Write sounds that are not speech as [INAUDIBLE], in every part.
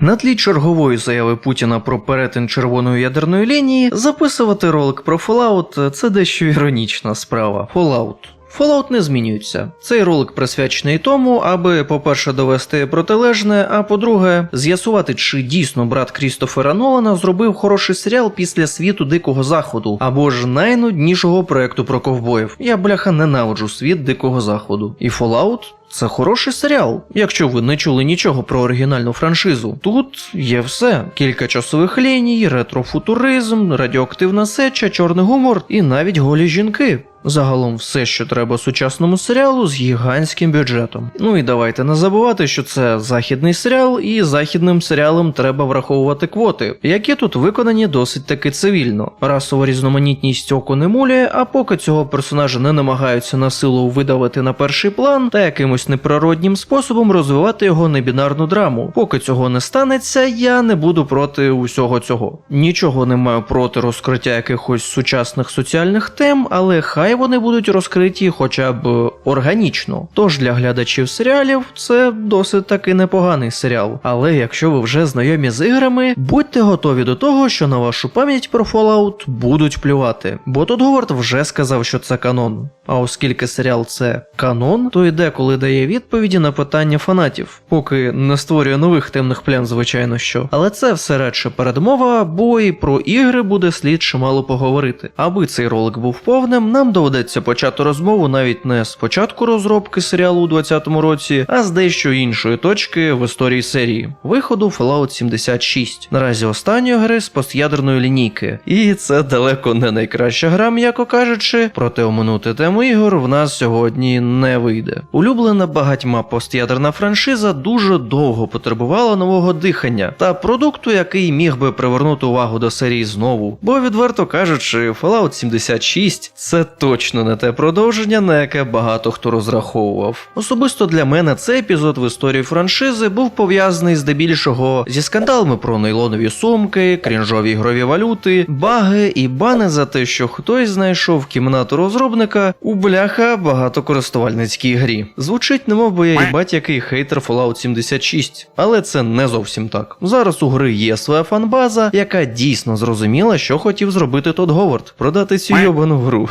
На тлі чергової заяви Путіна про перетин червоної ядерної лінії записувати ролик про Fallout – це дещо іронічна справа. Fallout. Fallout не змінюється. Цей ролик присвячений тому, аби, по-перше, довести протилежне, а по-друге, з'ясувати, чи дійсно брат Крістофера Нолана зробив хороший серіал після світу Дикого Заходу, або ж найнуднішого проекту про ковбоїв. Я бляха ненавиджу світ Дикого Заходу. І Fallout це хороший серіал, якщо ви не чули нічого про оригінальну франшизу. Тут є все: кілька часових ліній, ретрофутуризм, радіоактивна сеча, чорний гумор і навіть голі жінки. Загалом все, що треба сучасному серіалу з гігантським бюджетом. Ну і давайте не забувати, що це західний серіал, і західним серіалам треба враховувати квоти, які тут виконані досить таки цивільно. Расова різноманітність око не муляє, а поки цього персонажа не намагаються на силу видавити на перший план та якимось неприроднім способом розвивати його небінарну драму. Поки цього не станеться, я не буду проти усього цього. Нічого не маю проти розкриття якихось сучасних соціальних тем, але хай вони будуть розкриті хоча б органічно. Тож для глядачів серіалів це досить таки непоганий серіал. Але якщо ви вже знайомі з іграми, будьте готові до того, що на вашу пам'ять про Fallout будуть плювати. Бо тут Говард вже сказав, що це канон. А оскільки серіал це канон, то і деколи дає відповіді на питання фанатів, поки не створює нових темних плям, звичайно що. Але це все радше передмова, бо і про ігри буде слід чимало поговорити. Аби цей ролик був повним, нам доведеться почати розмову навіть не з початку розробки серіалу у 2020 році, а з дещо іншої точки в історії серії виходу Fallout 76. Наразі останньої гри з постядерної лінійки. І це далеко не найкраща гра, м'яко кажучи, проте оминути тему ігор в нас сьогодні не вийде. Улюблена багатьма постядерна франшиза дуже довго потребувала нового дихання та продукту, який міг би привернути увагу до серії знову. Бо, відверто кажучи, Fallout 76 це точно не те продовження, на яке багато хто розраховував. Особисто для мене цей епізод в історії франшизи був пов'язаний здебільшого зі скандалами про нейлонові сумки, крінжові ігрові валюти, баги і бани за те, що хтось знайшов кімнату розробника у бляха багатокористувальницькій грі. Звучить, немов би я їбать який хейтер Fallout 76, але це не зовсім так. Зараз у гри є своя фанбаза, яка дійсно зрозуміла, що хотів зробити Тодд Говард продати цю йобану гру.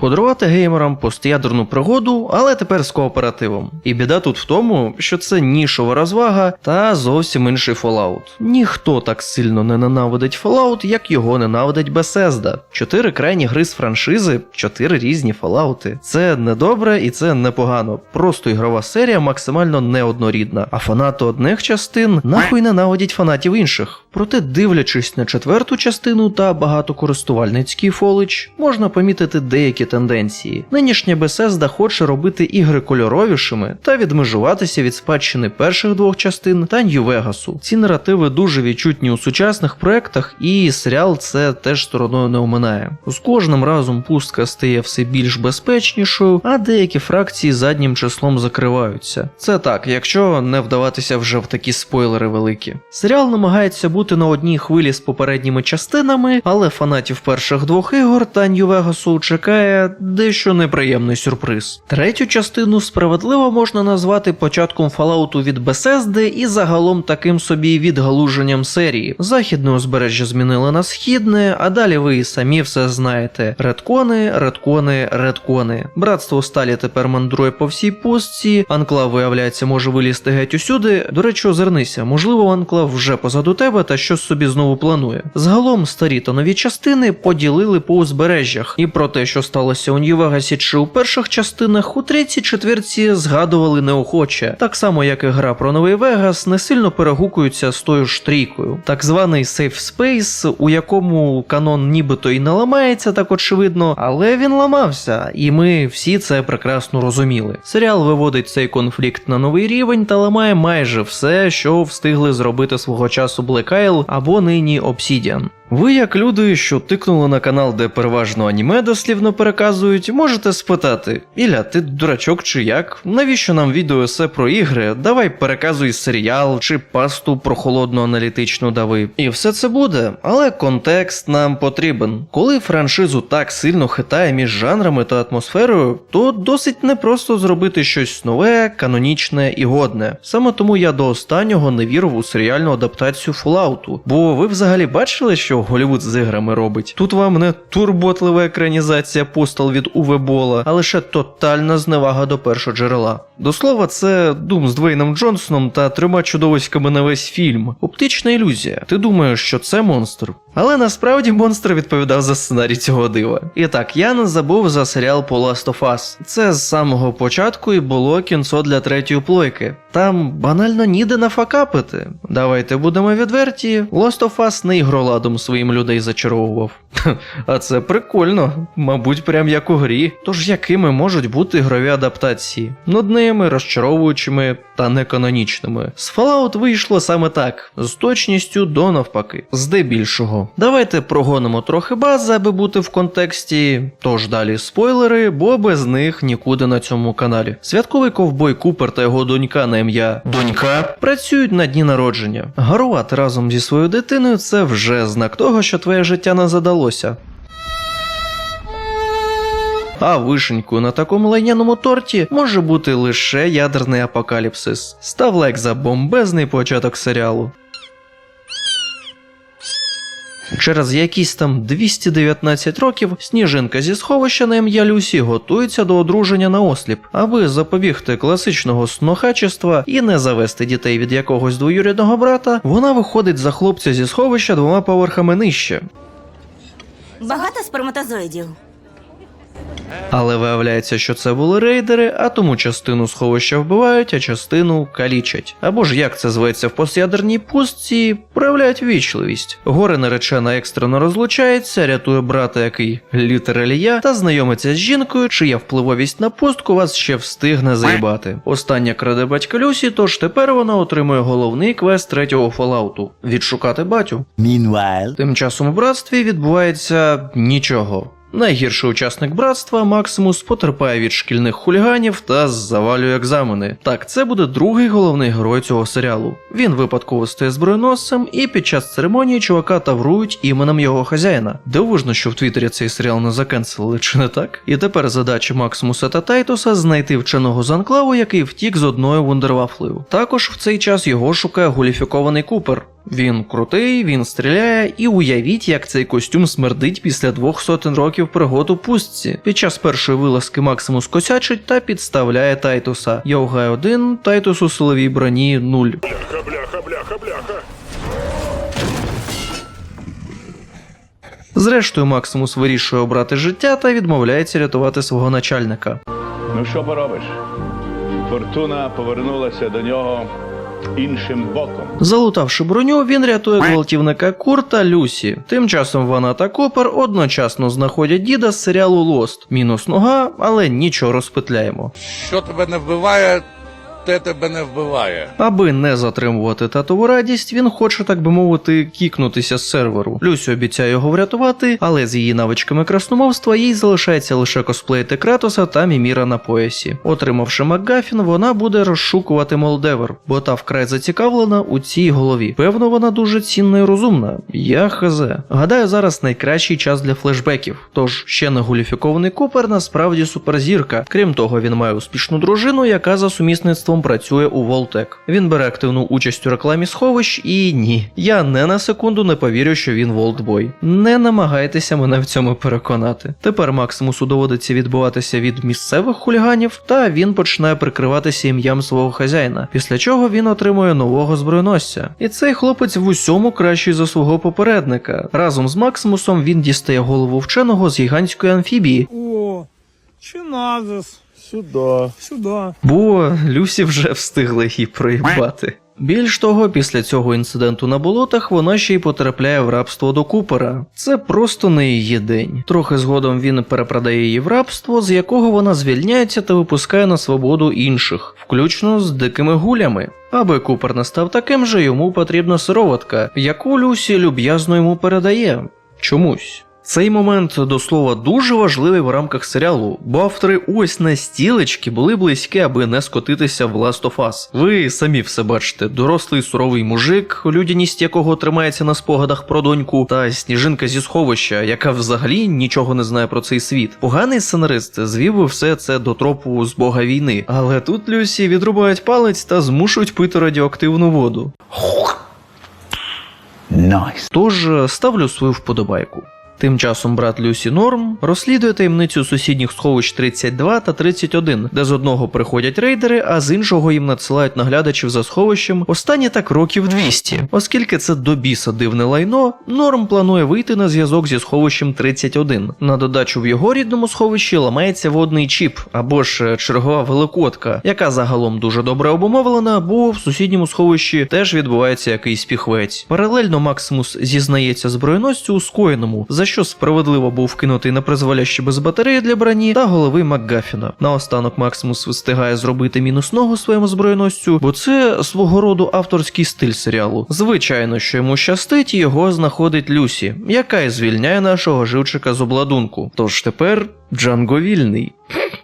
Подарувати геймерам постядерну пригоду, але тепер з кооперативом. І біда тут в тому, що це нішова розвага та зовсім інший Fallout. Ніхто так сильно не ненавидить Fallout, як його ненавидить Bethesda. Чотири крайні гри з франшизи, чотири різні Fallout. Це не добре і це непогано. Просто ігрова серія максимально неоднорідна. А фанати одних частин нахуй ненавидять фанатів інших. Проте, дивлячись на четверту частину та багатокористувальницький фолич, можна помітити деякі тенденції. Нинішня Bethesda хоче робити ігри кольоровішими та відмежуватися від спадщини перших двох частин та Нью-Вегасу. Ці наративи дуже відчутні у сучасних проектах, і серіал це теж стороною не оминає. З кожним разом пустка стає все більш безпечнішою, а деякі фракції заднім числом закриваються. Це так, якщо не вдаватися вже в такі спойлери великі. Серіал намагається бути на одній хвилі з попередніми частинами, але фанатів перших двох ігор та Нью-Вегасу чекає дещо неприємний сюрприз. Третю частину справедливо можна назвати початком Fallout від Bethesda і загалом таким собі відгалуженням серії. Західне узбережжя змінили на східне, а далі ви і самі все знаєте: редкони, редкони, редкони. Братство сталі тепер мандрує по всій пустці, анклав, виявляється, може вилізти геть усюди. До речі, озирнися, можливо, анклав вже позаду тебе та щось собі знову планує. Загалом старі та нові частини поділили по узбережжях, і про те, що сталося у Нью-Вегасі чи у перших частинах, у третій четвірці згадували неохоче, так само як і гра про новий Вегас не сильно перегукуються з тою ж трійкою. Так званий Safe Space, у якому канон нібито і не ламається, так очевидно, але він ламався, і ми всі це прекрасно розуміли. Серіал виводить цей конфлікт на новий рівень та ламає майже все, що встигли зробити свого часу Black Isle або нині Obsidian. Ви, як люди, що тикнули на канал, де переважно аніме дослівно переказують, можете спитати: Ілля, ти дурачок чи як? Навіщо нам відео есе про ігри? Давай переказуй серіал чи пасту про холодну аналітичну дави. І все це буде, але контекст нам потрібен. Коли франшизу так сильно хитає між жанрами та атмосферою, то досить непросто зробити щось нове, канонічне і годне. Саме тому я до останнього не вірив у серіальну адаптацію Fallout. Бо ви взагалі бачили, що Голівуд з іграми робить? Тут вам не турботлива екранізація постал від Уве Бола, а лише тотальна зневага до першого джерела. До слова, це Дум з Двейном Джонсоном та трьома чудовиськами на весь фільм. Оптична ілюзія. Ти думаєш, що це монстр? Але насправді монстр відповідав за сценарій цього дива. І так, я не забув за серіал по Last of Us. Це з самого початку і було кінцо для третьої плойки. Там банально ніде нафакапити. Давайте будемо відверті. Last of Us не ігроладом своїм людей зачаровував. [LAUGHS] А це прикольно, мабуть, прям як у грі. Тож якими можуть бути ігрові адаптації? Нудними, розчаровуючими та неканонічними. З Fallout вийшло саме так, з точністю до навпаки. Здебільшого. Давайте прогонимо трохи бази, аби бути в контексті. Тож далі спойлери, бо без них нікуди на цьому каналі. Святковий ковбой Купер та його донька на ім'я Донька працюють на дні народження. Гарувати разом зі своєю дитиною це вже знак того, що твоє життя не задалося. А вишенькою на такому лайняному торті може бути лише ядерний апокаліпсис. Став лайк за бомбезний початок серіалу. Через якісь там 219 років сніжинка зі сховища на ім'я Люсі готується до одруження на осліп, аби запобігти класичного снохачества і не завести дітей від якогось двоюрідного брата, вона виходить за хлопця зі сховища двома поверхами нижче. Багато сперматозоїдів. Але виявляється, що це були рейдери, а тому частину сховища вбивають, а частину калічать. Або ж як це зветься в постядерній пустці, проявляють вічливість. Горе наречена екстрено розлучається, рятує брата, який літералі я, та знайомиться з жінкою, чия впливовість на пустку вас ще встигне заїбати. Остання краде батька Люсі, тож тепер вона отримує головний квест третього фолауту відшукати батю. Meanwhile, Тим часом у братстві відбувається нічого. Найгірший учасник братства Максимус потерпає від шкільних хуліганів та завалює екзамени. Так, це буде другий головний герой цього серіалу. Він випадково стає зброєносцем, і під час церемонії чувака таврують іменем його хазяїна. Дивовижно, що в Твіттері цей серіал не закенселили, чи не так? І тепер задача Максимуса та Тайтуса знайти вченого з анклаву, який втік з одною вундервафлею. Також в цей час його шукає гуліфікований Купер. Він крутий, він стріляє, і уявіть, як цей костюм смердить після двох сотень років пригод у пустці. Під час першої вилазки Максимус косячить та підставляє Тайтуса. Йогай 1, Тайтус у силовій броні 0. Бляха, бляха, бляха, бляха. Зрештою, Максимус вирішує обрати життя та відмовляється рятувати свого начальника. Ну що поробиш? Фортуна повернулася до нього іншим боком. Залутавши броню, він рятує гвалтівника Курта Люсі. Тим часом вона та Копер одночасно знаходять діда з серіалу Лост. Мінус нога, але нічого розпетляємо. Що тебе не вбиває, те тебе не вбиває. Аби не затримувати татову радість, він хоче, так би мовити, кікнутися з серверу. Люсі обіцяє його врятувати, але з її навичками красномовства їй залишається лише косплеїти Кратоса та Міміра на поясі. Отримавши Макгафін, вона буде розшукувати Молдевер, бо та вкрай зацікавлена у цій голові. Певно, вона дуже цінна і розумна. Я хз. Гадаю, зараз найкращий час для флешбеків. Тож ще не гуліфікований Купер насправді суперзірка. Крім того, він має успішну дружину, яка за сумісництвом працює у Волтек. Він бере активну участь у рекламі сховищ, і ні, я не на секунду не повірю, що він Волтбой. Не намагайтеся мене в цьому переконати. Тепер Максимусу доводиться відбуватися від місцевих хуліганів, та він починає прикриватися ім'ям свого хазяїна, після чого він отримує нового збройносця. І цей хлопець в усьому кращий за свого попередника. Разом з Максимусом він дістає голову вченого з гігантської амфібії, О, чиназис. Сюда. Сюда. бо Люсі вже встигли її проїбати. Більш того, після цього інциденту на болотах вона ще й потрапляє в рабство до Купера. Це просто не її день. Трохи згодом він перепродає її в рабство, з якого вона звільняється та випускає на свободу інших, включно з дикими гулями. Аби Купер не став таким же, йому потрібна сироватка, яку Люсі люб'язно йому передає. Чомусь. Цей момент до слова дуже важливий в рамках серіалу, бо автори ось на стілечки були близькі, аби не скотитися в Last of Us. Ви самі все бачите: дорослий суровий мужик, людяність якого тримається на спогадах про доньку, та сніжинка зі сховища, яка взагалі нічого не знає про цей світ. Поганий сценарист звів би все це до тропу з бога війни, але тут Люсі відрубають палець та змушують пити радіоактивну воду. Тож е, ставлю свою вподобайку. Тим часом брат Люсі Норм розслідує таємницю сусідніх сховищ 32 та 31, де з одного приходять рейдери, а з іншого їм надсилають наглядачів за сховищем останні так років 200. Оскільки це до біса дивне лайно, Норм планує вийти на зв'язок зі сховищем 31. На додачу в його рідному сховищі ламається водний чіп або ж е, чергова великодка, яка загалом дуже добре обумовлена, бо в сусідньому сховищі теж відбувається якийсь піхвець. Паралельно Максимус зізнається збройносцю у скоєному, за що справедливо був вкинутий на призволяще без батареї для броні та голови Макгафіна. Наостанок Максимус встигає зробити мінус ногу своєму збройностю, бо це свого роду авторський стиль серіалу. Звичайно, що йому щастить, його знаходить Люсі, яка й звільняє нашого живчика з обладунку. Тож тепер Джанго вільний.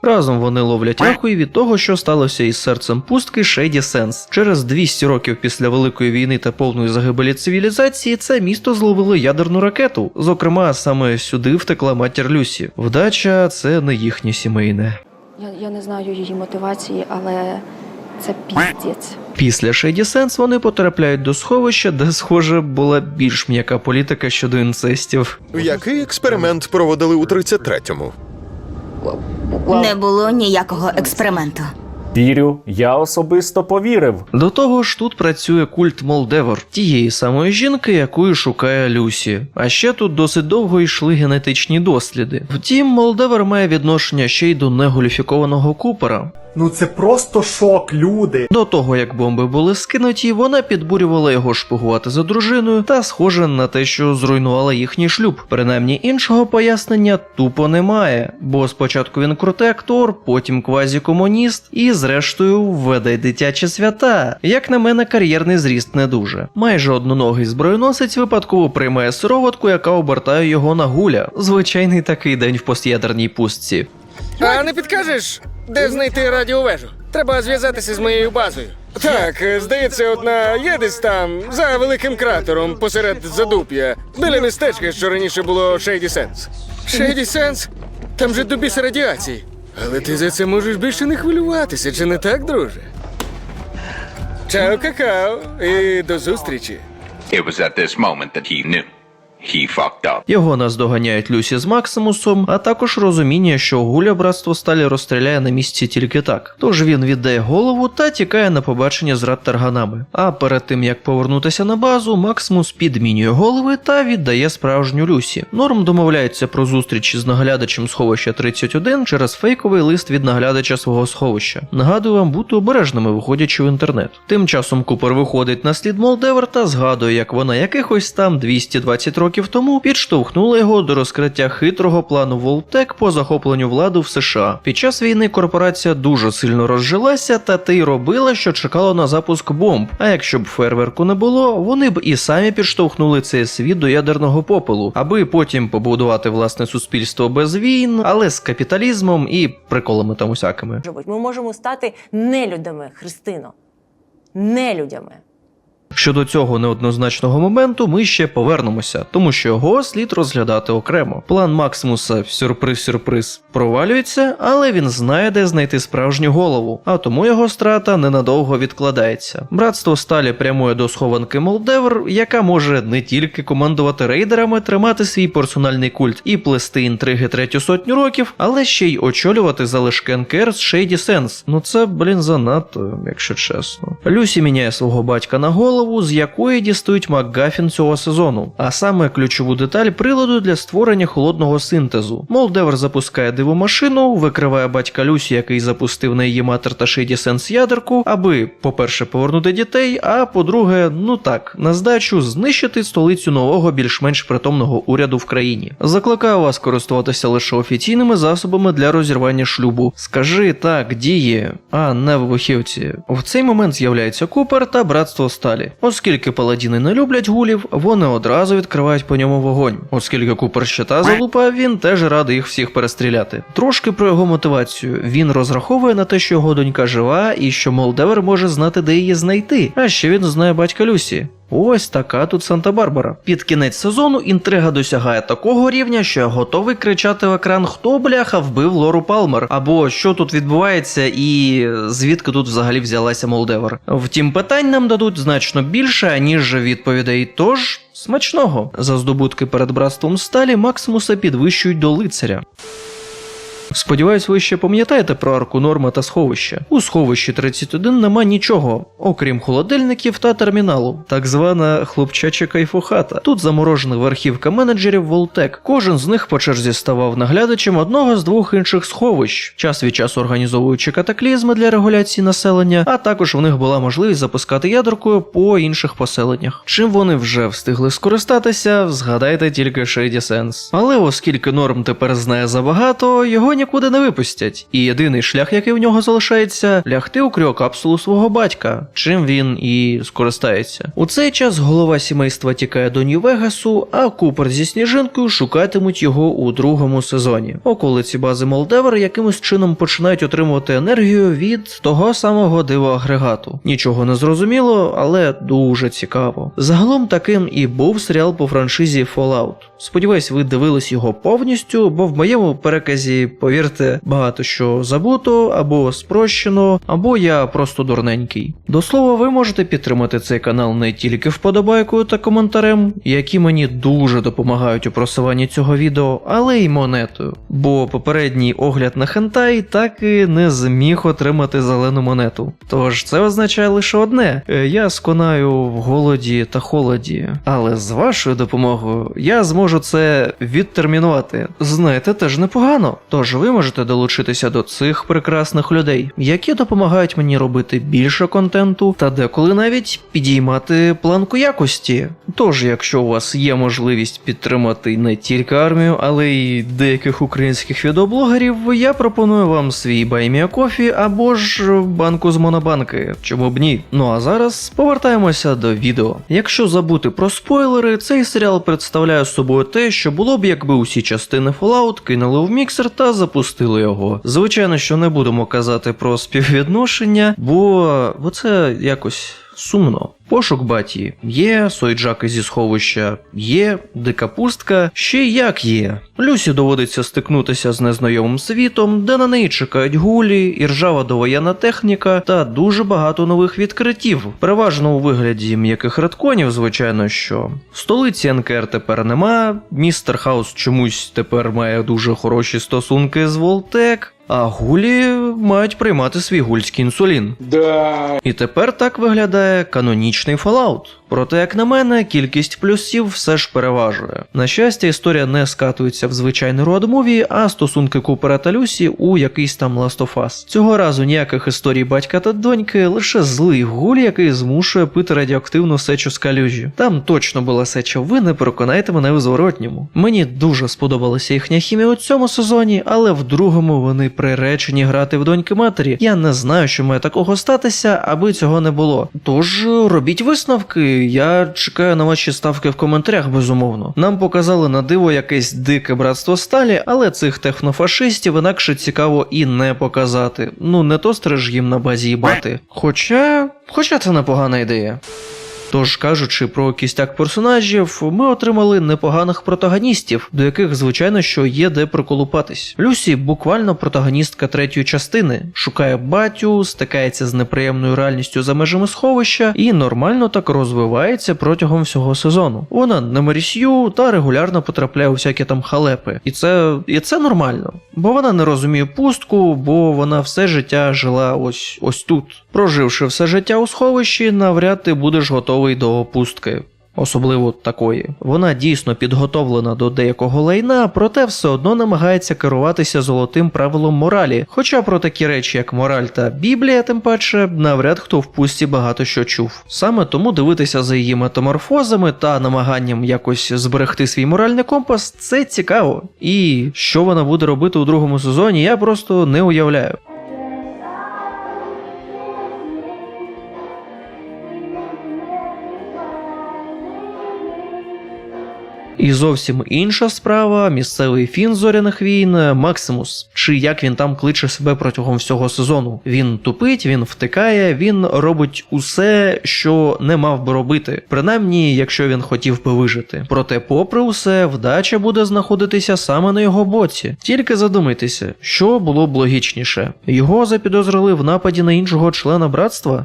Разом вони ловлять ахуї від того, що сталося із серцем пустки Шейді Сенс. Через 200 років після Великої війни та повної загибелі цивілізації це місто зловило ядерну ракету. Зокрема, саме сюди втекла матір Люсі. Вдача це не їхнє сімейне. Я, я не знаю її мотивації, але це піздець. Після Шейді Сенс вони потрапляють до сховища, де, схоже, була більш м'яка політика щодо інцестів. Який експеримент проводили у 33-му? Не було ніякого експерименту. Вірю, я особисто повірив. До того ж, тут працює культ Молдевор, тієї самої жінки, якою шукає Люсі. А ще тут досить довго йшли генетичні досліди. Втім, Молдевор має відношення ще й до неголіфікованого Купера. Ну це просто шок, люди. До того як бомби були скинуті, вона підбурювала його шпигувати за дружиною та схоже на те, що зруйнувала їхній шлюб. Принаймні іншого пояснення тупо немає, бо спочатку він крутий актор, потім квазікомуніст і, зрештою, веде дитячі свята. Як на мене, кар'єрний зріст не дуже. Майже одноногий збройносець випадково приймає сироватку, яка обертає його на гуля. Звичайний такий день в постядерній пустці. А не підкажеш, де знайти радіовежу? Треба зв'язатися з моєю базою. Так, здається, одна є десь там, за великим кратером, посеред задуп'я, біля містечка, що раніше було Шейді Сенс. Шейді Сенс? Там же до біса радіації. Але ти за це можеш більше не хвилюватися, чи не так, друже? Чао, какао, і до зустрічі. It was at this moment that he knew. He fucked up. Його наздоганяють Люсі з Максимусом, а також розуміння, що гуля братство сталі розстріляє на місці тільки так. Тож він віддає голову та тікає на побачення з радтарганами. А перед тим як повернутися на базу, Максимус підмінює голови та віддає справжню Люсі. Норм домовляється про зустріч з наглядачем сховища 31 через фейковий лист від наглядача свого сховища. Нагадую вам бути обережними, виходячи в інтернет. Тим часом Купер виходить на слід Молдевер та згадує, як вона якихось там 220 років тому підштовхнула його до розкриття хитрого плану Волтек по захопленню влади в США. Під час війни корпорація дуже сильно розжилася та те й робила, що чекало на запуск бомб. А якщо б фейерверку не було, вони б і самі підштовхнули цей світ до ядерного попелу, аби потім побудувати власне суспільство без війн, але з капіталізмом і приколами там усякими. Ми можемо стати нелюдами, Христино. Нелюдями. Щодо цього неоднозначного моменту ми ще повернемося, тому що його слід розглядати окремо. План Максимуса сюрприз-сюрприз провалюється, але він знає, де знайти справжню голову, а тому його страта ненадовго відкладається. Братство сталі прямує до схованки Молдевр, яка може не тільки командувати рейдерами, тримати свій персональний культ і плести інтриги третю сотню років, але ще й очолювати залишки НКР з Шейді Сенс. Ну це, блін, занадто, якщо чесно. Люсі міняє свого батька на голову. Голову, з якої дістають МакГафін цього сезону, а саме ключову деталь приладу для створення холодного синтезу. Молдевер запускає дивомашину, викриває батька Люсі, який запустив на її матер та Шейді Сенс ядерку, аби, по-перше, повернути дітей, а по-друге, ну так, на здачу знищити столицю нового більш-менш притомного уряду в країні. Закликаю вас користуватися лише офіційними засобами для розірвання шлюбу. Скажи так, діє, а не вибухівці. В цей момент з'являється Купер та братство сталі. Оскільки паладіни не люблять гулів, вони одразу відкривають по ньому вогонь. Оскільки Купер щита залупа, він теж радий їх всіх перестріляти. Трошки про його мотивацію. Він розраховує на те, що його донька жива і що Молдевер може знати, де її знайти. А ще він знає батька Люсі. Ось така тут Санта-Барбара. Під кінець сезону інтрига досягає такого рівня, що я готовий кричати в екран, хто бляха вбив Лору Палмер, або що тут відбувається, і звідки тут взагалі взялася Молдевер. Втім, питань нам дадуть значно більше, ніж відповідей. Тож. Смачного за здобутки перед братством сталі Максимуса підвищують до лицаря. Сподіваюсь, ви ще пам'ятаєте про арку норма та сховища. У сховищі 31 нема нічого, окрім холодильників та терміналу, так звана хлопчача кайфохата. Тут заморожена верхівка менеджерів Волтек. Кожен з них по черзі ставав наглядачем одного з двох інших сховищ, час від часу організовуючи катаклізми для регуляції населення, а також в них була можливість запускати ядеркою по інших поселеннях. Чим вони вже встигли скористатися, згадайте тільки Шейді Сенс. Але оскільки норм тепер знає забагато, його нікуди не випустять. І єдиний шлях, який в нього залишається, лягти у кріокапсулу свого батька, чим він і скористається. У цей час голова сімейства тікає до Нью-Вегасу, а Купер зі сніжинкою шукатимуть його у другому сезоні. Околиці бази Молдевер якимось чином починають отримувати енергію від того самого дивоагрегату. Нічого не зрозуміло, але дуже цікаво. Загалом таким і був серіал по франшизі Fallout. Сподіваюсь, ви дивились його повністю, бо в моєму переказі, повірте, багато що забуто, або спрощено, або я просто дурненький. До слова, ви можете підтримати цей канал не тільки вподобайкою та коментарем, які мені дуже допомагають у просуванні цього відео, але й монетою. Бо попередній огляд на хентай так і не зміг отримати зелену монету. Тож це означає лише одне: е, я сконаю в голоді та холоді, але з вашою допомогою я зможу це відтермінувати. Знаєте, теж непогано. Тож ви можете долучитися до цих прекрасних людей, які допомагають мені робити більше контенту та деколи навіть підіймати планку якості. Тож, якщо у вас є можливість підтримати не тільки армію, але й деяких українських відеоблогерів, я пропоную вам свій байміакофі або ж банку з монобанки. Чому б ні? Ну а зараз повертаємося до відео. Якщо забути про спойлери, цей серіал представляє собою те, що було б, якби усі частини Fallout кинули в міксер та запустили його. Звичайно, що не будемо казати про співвідношення, бо, це якось сумно. Пошук баті є, сойджаки зі сховища є, дика пустка ще як є. Люсі доводиться стикнутися з незнайомим світом, де на неї чекають гулі, і ржава довоєнна техніка та дуже багато нових відкриттів, переважно у вигляді м'яких редконів, звичайно що. Столиці НКР тепер нема, містер Хаус чомусь тепер має дуже хороші стосунки з Волтек. А гулі мають приймати свій гульський інсулін. Да. І тепер так виглядає канонічний Fallout. Проте, як на мене, кількість плюсів все ж переважує. На щастя, історія не скатується в звичайний роад-муві, а стосунки Купера та Люсі у якийсь там Last of Us. Цього разу ніяких історій батька та доньки, лише злий гуль, який змушує пити радіоактивну сечу з калюжі. Там точно була сеча, ви не переконаєте мене у зворотньому. Мені дуже сподобалася їхня хімія у цьому сезоні, але в другому вони приречені грати в доньки матері. Я не знаю, що має такого статися, аби цього не було. Тож робіть висновки. Я чекаю на ваші ставки в коментарях, безумовно. Нам показали на диво якесь дике братство сталі, але цих технофашистів інакше цікаво і не показати. Ну не то стриж їм на базі їбати. Хоча. Хоча це непогана ідея. Тож, кажучи про кістяк персонажів, ми отримали непоганих протагоністів, до яких, звичайно, що є де приколупатись. Люсі буквально протагоністка третьої частини, шукає батю, стикається з неприємною реальністю за межами сховища і нормально так розвивається протягом всього сезону. Вона не мерісью та регулярно потрапляє у всякі там халепи. І це, і це нормально, бо вона не розуміє пустку, бо вона все життя жила ось ось тут. Проживши все життя у сховищі, навряд ти будеш готовий готовий до пустки. Особливо такої. Вона дійсно підготовлена до деякого лайна, проте все одно намагається керуватися золотим правилом моралі. Хоча про такі речі, як мораль та Біблія, тим паче, навряд хто в пусті багато що чув. Саме тому дивитися за її метаморфозами та намаганням якось зберегти свій моральний компас це цікаво. І що вона буде робити у другому сезоні, я просто не уявляю. І зовсім інша справа місцевий фін зоряних війн Максимус. Чи як він там кличе себе протягом всього сезону? Він тупить, він втикає, він робить усе, що не мав би робити, принаймні, якщо він хотів би вижити. Проте, попри усе, вдача буде знаходитися саме на його боці. Тільки задумайтеся, що було б логічніше: його запідозрили в нападі на іншого члена братства,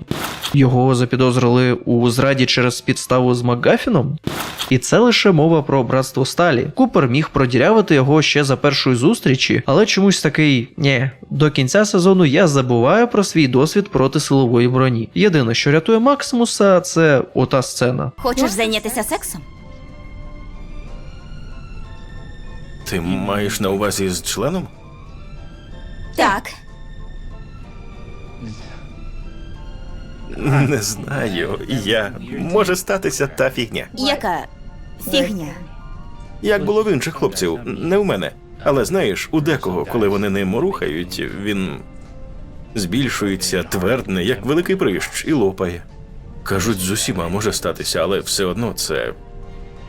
його запідозрили у зраді через підставу з Макгафіном. І це лише мова про братство Сталі. Купер міг продірявити його ще за першої зустрічі, але чомусь такий ні. До кінця сезону я забуваю про свій досвід проти силової броні. Єдине, що рятує Максимуса, це ота сцена. Хочеш зайнятися сексом? Ти маєш на увазі з членом? Так. Не знаю. Я. Може статися та фігня. Яка фігня? Як було в інших хлопців, не в мене. Але знаєш, у декого, коли вони ним рухають, він збільшується, твердне, як великий прищ, і лопає. Кажуть, з усіма може статися, але все одно це.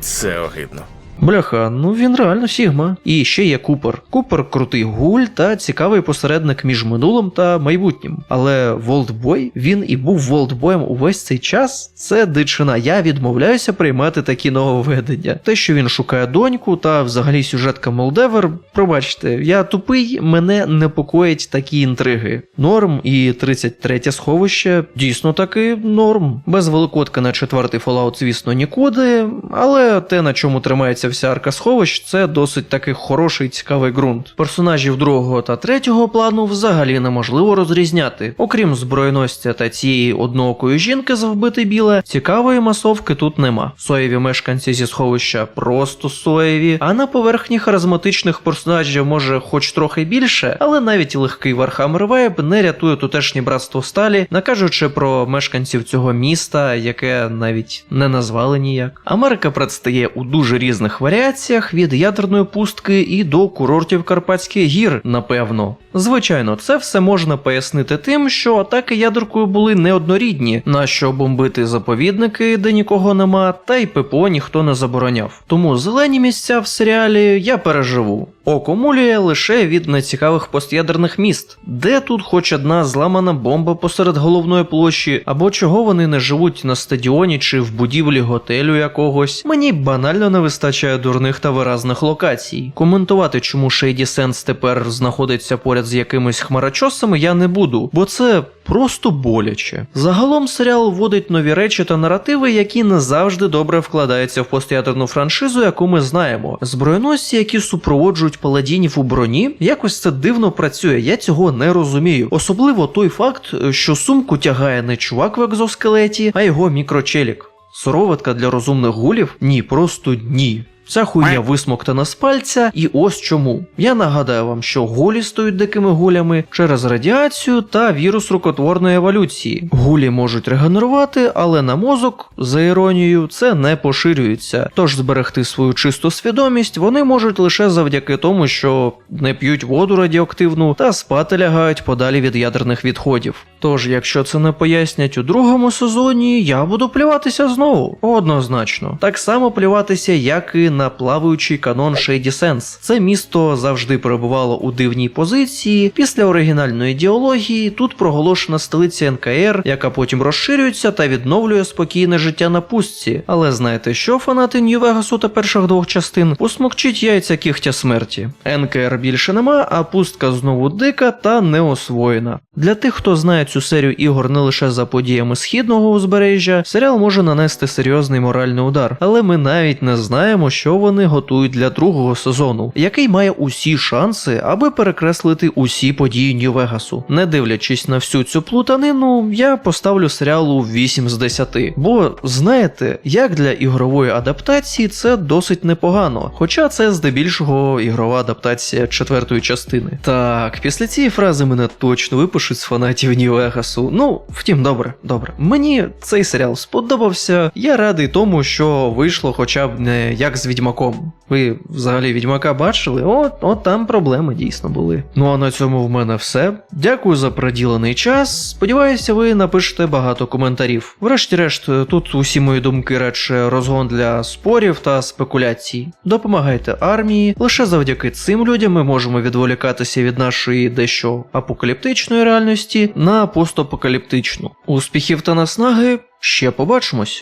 це огидно. Бляха, ну він реально Сігма. І ще є Купер. Купер крутий гуль та цікавий посередник між минулим та майбутнім. Але Волтбой, він і був Волтбоєм увесь цей час. Це дичина. Я відмовляюся приймати такі нововведення. Те, що він шукає доньку, та взагалі сюжетка Молдевер. Пробачте, я тупий, мене непокоїть такі інтриги. Норм і 33 сховище дійсно таки норм. Без великодка на четвертий Fallout, звісно, нікуди, але те, на чому тримається вся арка сховищ, це досить таки хороший цікавий ґрунт. Персонажів другого та третього плану взагалі неможливо розрізняти. Окрім збройностя та цієї одноокої жінки з вбити біле, цікавої масовки тут нема. Соєві мешканці зі сховища просто соєві, а на поверхні харизматичних персонажів може хоч трохи більше, але навіть легкий Вархаммер Вайб не рятує тутешнє братство сталі, не кажучи про мешканців цього міста, яке навіть не назвали ніяк. Америка предстає у дуже різних варіаціях від ядерної пустки і до курортів Карпатських гір, напевно. Звичайно, це все можна пояснити тим, що атаки ядеркою були неоднорідні, на що бомбити заповідники, де нікого нема, та й ППО ніхто не забороняв. Тому зелені місця в серіалі я переживу. Око мулює лише від нецікавих постядерних міст, де тут хоч одна зламана бомба посеред головної площі, або чого вони не живуть на стадіоні чи в будівлі готелю якогось. Мені банально не вистачає дурних та виразних локацій. Коментувати, чому Шейді Сенс тепер знаходиться поряд з якимись хмарочосами, я не буду, бо це просто боляче. Загалом серіал вводить нові речі та наративи, які не завжди добре вкладаються в постядерну франшизу, яку ми знаємо. Збройносці, які супроводжують паладінів у броні, якось це дивно працює. Я цього не розумію. Особливо той факт, що сумку тягає не чувак в екзоскелеті, а його мікрочелік. Сороватка для розумних гулів? Ні, просто ні. Ця хуйня висмоктана з пальця, і ось чому. Я нагадаю вам, що гулі стають дикими гулями через радіацію та вірус рукотворної еволюції. Гулі можуть регенерувати, але на мозок, за іронією, це не поширюється. Тож зберегти свою чисту свідомість вони можуть лише завдяки тому, що не п'ють воду радіоактивну та спати лягають подалі від ядерних відходів. Тож, якщо це не пояснять у другому сезоні, я буду плюватися знову. Однозначно. Так само плюватися, як і на плаваючий канон Shady Sense. Це місто завжди перебувало у дивній позиції. Після оригінальної ідеології тут проголошена столиця НКР, яка потім розширюється та відновлює спокійне життя на пустці. Але знаєте що, фанати Нью-Вегасу та перших двох частин? Посмокчіть яйця кігтя смерті. НКР більше нема, а пустка знову дика та неосвоєна. Для тих, хто знає цю серію ігор не лише за подіями східного узбережжя, серіал може нанести серйозний моральний удар, але ми навіть не знаємо, що що вони готують для другого сезону, який має усі шанси, аби перекреслити усі події Нью-Вегасу. Не дивлячись на всю цю плутанину, я поставлю серіалу 8 з 10. Бо знаєте, як для ігрової адаптації це досить непогано, хоча це здебільшого ігрова адаптація четвертої частини. Так, після цієї фрази мене точно випишуть з фанатів Нью-Вегасу. Ну, втім, добре, добре. Мені цей серіал сподобався. Я радий тому, що вийшло хоча б не як з відьмаком. Ви взагалі відьмака бачили? От, от там проблеми дійсно були. Ну а на цьому в мене все. Дякую за приділений час. Сподіваюся, ви напишете багато коментарів. Врешті-решт, тут усі мої думки радше розгон для спорів та спекуляцій. Допомагайте армії. Лише завдяки цим людям ми можемо відволікатися від нашої дещо апокаліптичної реальності на постапокаліптичну. Успіхів та наснаги. Ще побачимось.